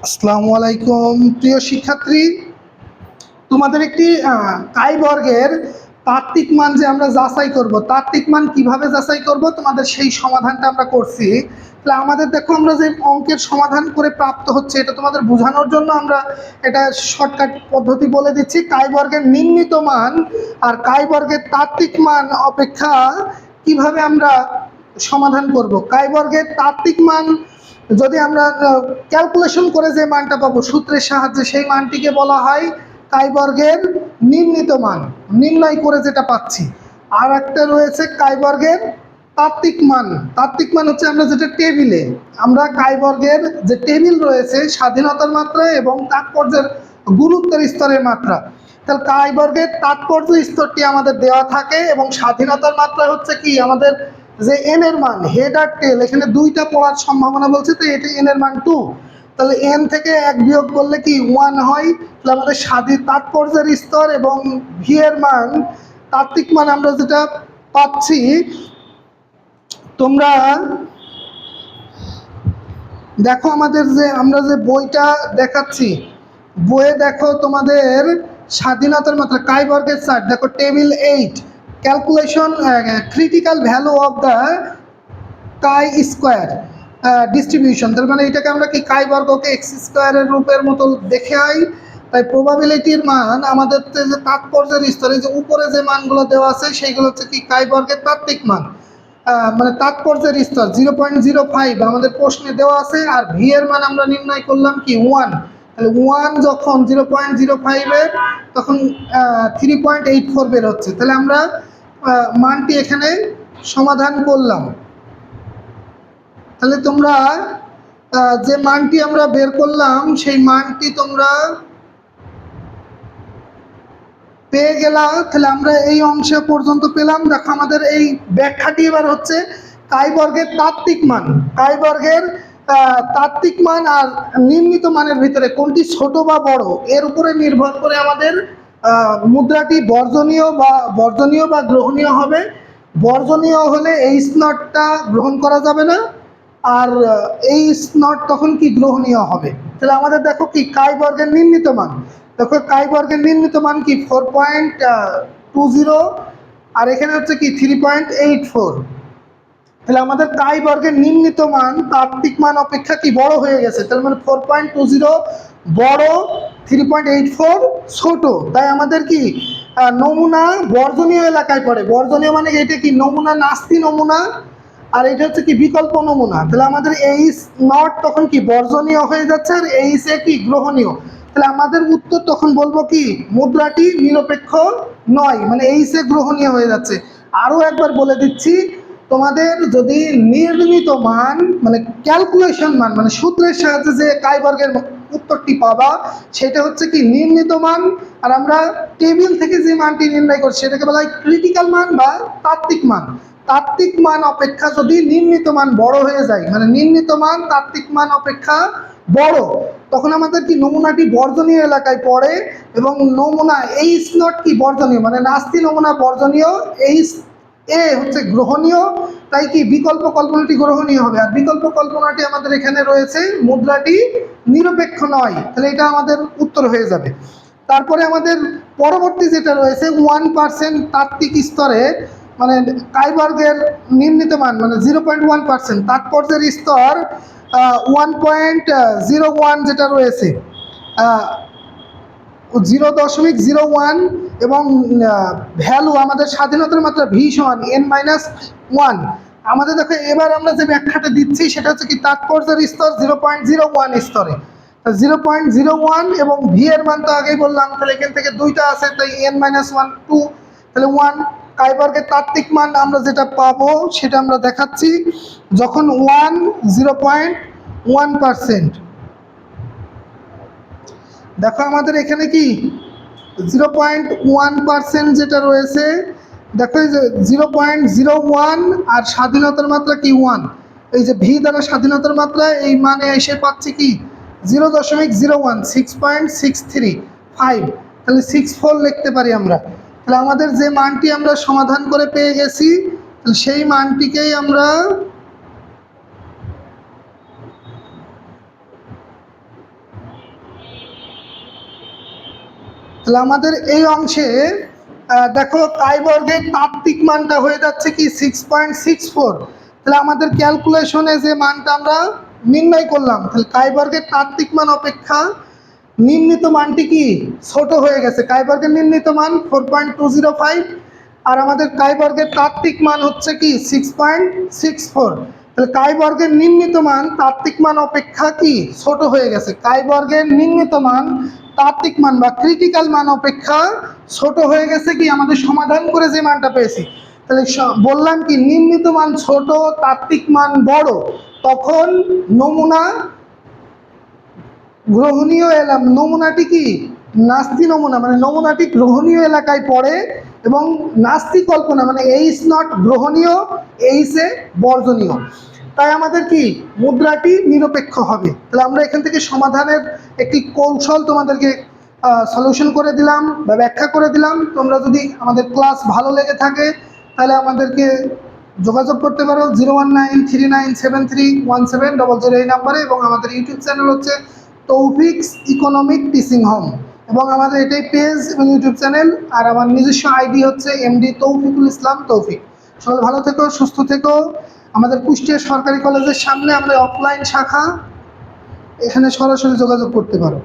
আসসালামু আলাইকুম প্রিয় শিক্ষার্থী। তোমাদের একটি আহ, কাই বর্গের তাত্ত্বিক মান যে আমরা যাচাই করব তাত্ত্বিক মান কীভাবে যাচাই করব তোমাদের সেই সমাধানটা আমরা করছি। তাহলে আমাদের দেখো আমরা যে অঙ্কের সমাধান করে প্রাপ্ত হচ্ছে এটা তোমাদের বোঝানোর জন্য আমরা এটা শর্টকাট পদ্ধতি বলে দিচ্ছি। কাই বর্গের নির্ণীত মান আর কাই বর্গের তাত্ত্বিক মান অপেক্ষা কীভাবে আমরা সমাধান করব। কাই বর্গের তাত্ত্বিক মান যদি আমরা ক্যালকুলেশন করে যে মানটা পাবো, সূত্রের সাহায্যে সেই মানটিকে বলা হয় কাই বর্গের নির্ণীত মান নির্ণয় করে যেটা পাচ্ছি। আর একটা রয়েছে কাই বর্গের তাত্ত্বিক মান। তাত্ত্বিক মান হচ্ছে আমরা যেটা টেবিলে আমরা কাই বর্গের যে টেবিল রয়েছে, স্বাধীনতার মাত্রা এবং তাৎপর্যের গুরুত্বের স্তরের মাত্রা। তাহলে কাই বর্গের তাৎপর্য স্তরটি আমাদের দেওয়া থাকে এবং স্বাধীনতার মাত্রা হচ্ছে কি? আমাদের যে এন এর মান হেড আর টেল এখানে দুইটা পড়ার সম্ভাবনা বলছে, তো এটা এন এর মান টু তাহলে এন থেকে এক বিয়োগ করলে কি ওয়ান হয়? তাহলে আমাদের স্বাধীন তাৎপর্যের স্তর এবং ভি এর মান, তাত্ত্বিক মান আমরা যেটা পাচ্ছি, তোমরা দেখো আমাদের যে, আমরা যে বইটা দেখাচ্ছি, বইয়ে দেখো তোমাদের স্বাধীনতার মাত্রা, কাইবর্গের চার্ট, দেখো table eight calculation critical value of the chi square distribution তার মানে এটাকে আমরা কি কাই বর্গকে এক্স স্কোয়ারের রূপের মতো দেখে আই? তাই প্রবাবিলিটির মান আমাদের যে তাৎপর্যের স্তরে যে উপরে যে মানগুলো দেওয়া আছে, সেইগুলো হচ্ছে কি কাই বর্গের তাত্ত্বিক মান। মানে তাৎপর্যের স্তর জিরো পয়েন্ট জিরো ফাইভ আমাদের প্রশ্নে দেওয়া আছে, আর ভি এর মান আমরা নির্ণয় করলাম কি ওয়ান তাহলে ওয়ান যখন জিরো পয়েন্ট জিরো ফাইভের তখন থ্রি পয়েন্ট এইট ফোর বের হচ্ছে। তাহলে আমরা মানটি এখানে সমাধান করলাম। তাহলে তোমরা যে মানটি আমরা বের করলাম, সেই মানটি তোমরা পেয়ে গেলা। তাহলে আমরা এই অংশে পর্যন্ত পেলাম। দেখো আমাদের এই ব্যাখ্যাটি এবার হচ্ছে কাইবর্গের তাত্ত্বিক মান। কাইবর্গের তাত্ত্বিক মান আর নির্মিত মানের ভিতরে কোনটি ছোট বা বড়, এর উপরে নির্ভর করে আমাদের মুদ্রাটি বর্জনীয় বা বর্জনীয় বা গ্রহণীয় হবে। বর্জনীয় হলে এই স্নটটা গ্রহণ করা যাবে না, আর এই স্নট তখন কি গ্রহণীয় হবে? তাহলে আমাদের দেখো কি, কাই বর্গের নির্মিত মান। দেখো কাই বর্গের নির্মিত মান কি? ফোর পয়েন্ট টু জিরো আর এখানে হচ্ছে কি থ্রি পয়েন্ট এইট ফোর তাহলে আমাদের কাই বর্গের নির্মিত মান, তাত্ত্বিক মান অপেক্ষা কি বড় হয়ে গেছে? তাহলে মানে ফোর পয়েন্ট টু জিরো বড় থ্রি পয়েন্ট এইট ফোর ছোট। তাই আমাদের কি নমুনা বর্জনীয় এলাকায় পড়ে। বর্জনীয় মানে এটা কি, নমুনা নাস্তি নমুনা? আর এটা হচ্ছে কি, বিকল্প নমুনা। তাহলে আমাদের এইচ নট তখন কি, বর্জনীয় হয়ে যাচ্ছে আর এইচ এ কি, গ্রহণীয়। তাহলে আমাদের উত্তর তখন বলব কি, মুদ্রাটি নিরপেক্ষ নয় মানে এইচ এ গ্রহণীয় হয়ে যাচ্ছে। আরও একবার বলে দিচ্ছি তোমাদের যদি নির্মিত মান মানে ক্যালকুলেশন মান মানে সূত্রের সাহায্যে যে কাইবর্গের উত্তরটি পাবা, সেটা হচ্ছে কি নির্ণীত মান, আর আমরা টেবিল থেকে যে মানটি নির্ণয় করছি সেটাকে বলা হয় ক্রিটিক্যাল মান বা তাত্ত্বিক মান। তাত্ত্বিক মান অপেক্ষা যদি নির্ণীত মান বড় হয়ে যায় মানে নির্ণীত মান, তাত্ত্বিক মান অপেক্ষা বড়, তখন আমাদের কি নমুনাটি বর্জনীয় এলাকায় পড়ে, এবং নমুনা এই স্নট কি বর্জনীয়? মানে নাস্তি নমুনা বর্জনীয় এই এ হচ্ছে গ্রহণীয়, তাই কি বিকল্প কল্পনাটি গ্রহণীয় হবে? আর বিকল্প কল্পনাটি আমাদের এখানে রয়েছে, মুদ্রাটি নিরপেক্ষ নয়, তাহলে এটা আমাদের উত্তর হয়ে যাবে। তারপরে আমাদের পরবর্তী যেটা রয়েছে ওয়ান পার্সেন্ট তাত্ত্বিক স্তরে মানে কাইবর্গের নির্ণীত মান মানে জিরো পয়েন্ট ওয়ান পার্সেন্ট তাৎপর্যের স্তর ওয়ান পয়েন্ট জিরো ওয়ান যেটা রয়েছে জিরো দশমিক জিরো ওয়ান এবং ভ্যালু আমাদের স্বাধীনতার মাত্রা ভি সমান এন মাইনাস ওয়ান আমাদের দেখো, এবার আমরা যে ব্যাখ্যাটা দিচ্ছি, সেটা হচ্ছে কি, তাৎপর্যের স্তর জিরো পয়েন্ট জিরো ওয়ান স্তরে। জিরো পয়েন্ট জিরো ওয়ান এবং ভি এর মান তো আগেই বললাম, তাহলে এখান থেকে দুইটা আছে, তাই এন মাইনাস ওয়ান টু তাহলে ওয়ান কাইবার্গের তাত্ত্বিক মান আমরা যেটা পাবো, সেটা আমরা দেখাচ্ছি, যখন one zero point one percent দেখো, আমাদের এখানে কি? জিরো পয়েন্ট ওয়ান পার্সেন্ট যেটা রয়েছে, দেখো জিরো পয়েন্ট জিরো ওয়ান আর স্বাধীনতার মাত্রা কি ওয়ান? এই যে ভি দ্বারা স্বাধীনতার মাত্রা, এই মানে এসে পাচ্ছে কি? জিরো দশমিক zero one six point six three five তাহলে সিক্স ফোর লিখতে পারি আমরা। তাহলে আমাদের যে মানটি আমরা সমাধান করে পেয়ে গেছি সেই মানটিকেই আমরা তাহলে আমাদের এই অংশে দেখো কাই বর্গের তাত্ত্বিক মানটা হয়ে যাচ্ছে কি সিক্স পয়েন্ট সিক্স ফোর তাহলে আমাদের ক্যালকুলেশনে যে মানটা আমরা নির্ণয় করলাম, তাহলে কাই বর্গের তাত্ত্বিক মান অপেক্ষা নির্ণীত মানটি কি? ছোট হয়ে গেছে। কাই বর্গের নির্ণীত মান four point two zero five আর আমাদের কাই বর্গের তাত্ত্বিক মান হচ্ছে কি সিক্স পয়েন্ট সিক্স ফোর তাহলে কাই বর্গের নির্ণীত মান তাত্ত্বিক মান অপেক্ষা কি? ছোট হয়ে গেছে। কাই বর্গের নির্ণীত মান তাত্ত্বিক মান বা ক্রিটিক্যাল মান অপেক্ষা ছোট হয়ে গেছে কি আমাদের সমাধান করে যে মানটা পেয়েছি। তাহলে বললাম কি, নির্ণীত মান ছোট, তাত্ত্বিক মান বড়, তখন নমুনা গ্রহণীয় এলাম নমুনাটি কি? নাস্তি নমুনা মানে নমুনাটি গ্রহণীয় এলাকায় পড়ে এবং নাস্তি কল্পনা মানে এইস নট গ্রহণীয় এইসে বর্জনীয়। তাই আমাদের কি মুদ্রাটি নিরপেক্ষ হবে? তাহলে আমরা এখান থেকে সমাধানের একটি কৌশল তোমাদেরকে সলিউশন করে দিলাম বা ব্যাখ্যা করে দিলাম। তোমরা যদি আমাদের ক্লাস ভালো লেগে থাকে, তাহলে আমাদেরকে যোগাযোগ করতে পারো zero one nine three nine seven three one seven double zero এই নাম্বারে এবং আমাদের ইউটিউব চ্যানেল হচ্ছে তৌফিক্স ইকোনমিক টিচিং হোম এবং আমাদের এটাই পেজ এবং ইউটিউব চ্যানেল আর আমার নিজস্ব আইডি হচ্ছে এমডি তৌফিকুল ইসলাম তৌফিক সবাই ভালো থেকো, সুস্থ থেকো। আমাদের কুষ্টিয়া সরকারি কলেজের সামনে আমরা অফলাইন শাখা এখানে সরাসরি যোগাযোগ করতে পারো।